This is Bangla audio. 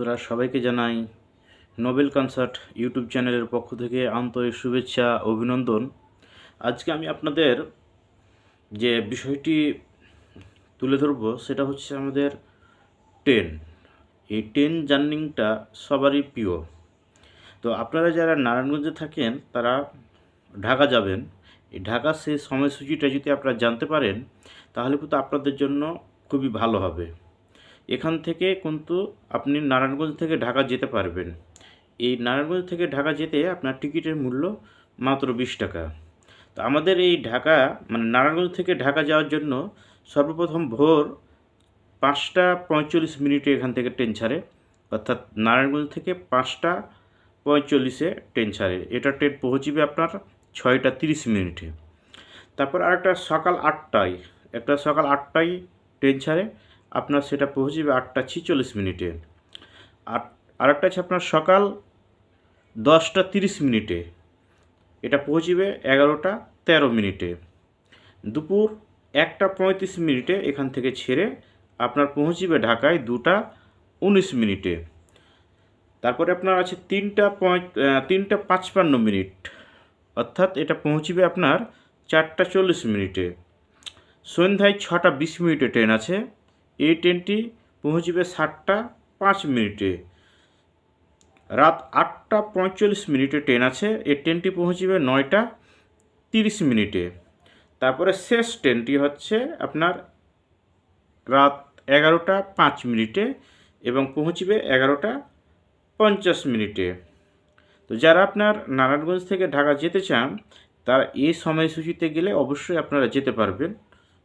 বন্ধুরা, সবাইকে জানাই নোবেল কনসার্ট ইউটিউব চ্যানেলের পক্ষ থেকে আন্তরিক শুভেচ্ছা, অভিনন্দন। আজকে আমি আপনাদের যে বিষয়টি তুলে ধরবো, সেটা হচ্ছে আমাদের ট্রেন। এই ট্রেন জার্নিংটা সবারই প্রিয়। তো আপনারা যারা নারায়ণগঞ্জে থাকেন, তারা ঢাকা যাবেন। এই ঢাকার সেই সময়সূচিটা যদি আপনারা জানতে পারেন, তাহলে কিন্তু আপনাদের জন্য খুবই ভালো হবে। এখান থেকে কিন্তু আপনি নারায়ণগঞ্জ থেকে ঢাকা যেতে পারবেন। এই নারায়ণগঞ্জ থেকে ঢাকা যেতে আপনার টিকিটের মূল্য মাত্র বিশ টাকা। তো আমাদের এই ঢাকা মানে নারায়ণগঞ্জ থেকে ঢাকা যাওয়ার জন্য সর্বপ্রথম ভোর পাঁচটা পঁয়তাল্লিশ মিনিটে এখান থেকে ট্রেন ছাড়ে। অর্থাৎ নারায়ণগঞ্জ থেকে পাঁচটা পঁয়তাল্লিশে ট্রেন ছাড়ে। এটা ট্রেন পৌঁছবে আপনার ছয়টা তিরিশ মিনিটে। তারপর আরেকটা সকাল আটটায়, একটা সকাল আটটায় ট্রেন ছাড়ে। আপনার সেটা পৌঁছবে আটটা ছিচল্লিশ মিনিটে। আর আরেকটা আছে আপনার সকাল দশটা তিরিশ মিনিটে। এটা পৌঁছবে এগারোটা তেরো মিনিটে। দুপুর একটা পঁয়ত্রিশ মিনিটে এখান থেকে ছেড়ে আপনার পৌঁছবে ঢাকায় দুটা উনিশ মিনিটে। তারপরে আপনার আছে তিনটা পঁয় তিনটা পাঁচপান্ন মিনিট। অর্থাৎ এটা পৌঁছবে আপনার চারটা চল্লিশ মিনিটে। সন্ধ্যায় ছটা বিশ মিনিটে ট্রেন আছে। এই ট্রেনটি পৌঁছবে সাতটা পাঁচ মিনিটে। রাত আটটা পঁয়তাল্লিশ মিনিটে ট্রেন আছে। এই ট্রেনটি পৌঁছবে নয়টা তিরিশ মিনিটে। তারপরে শেষ ট্রেনটি হচ্ছে আপনার রাত এগারোটা পাঁচ মিনিটে এবং পৌঁছবে এগারোটা পঞ্চাশ মিনিটে। তো যারা আপনার নারায়ণগঞ্জ থেকে ঢাকা যেতে চান, তারা এই সময়সূচিতে গেলে অবশ্যই আপনারা যেতে পারবেন।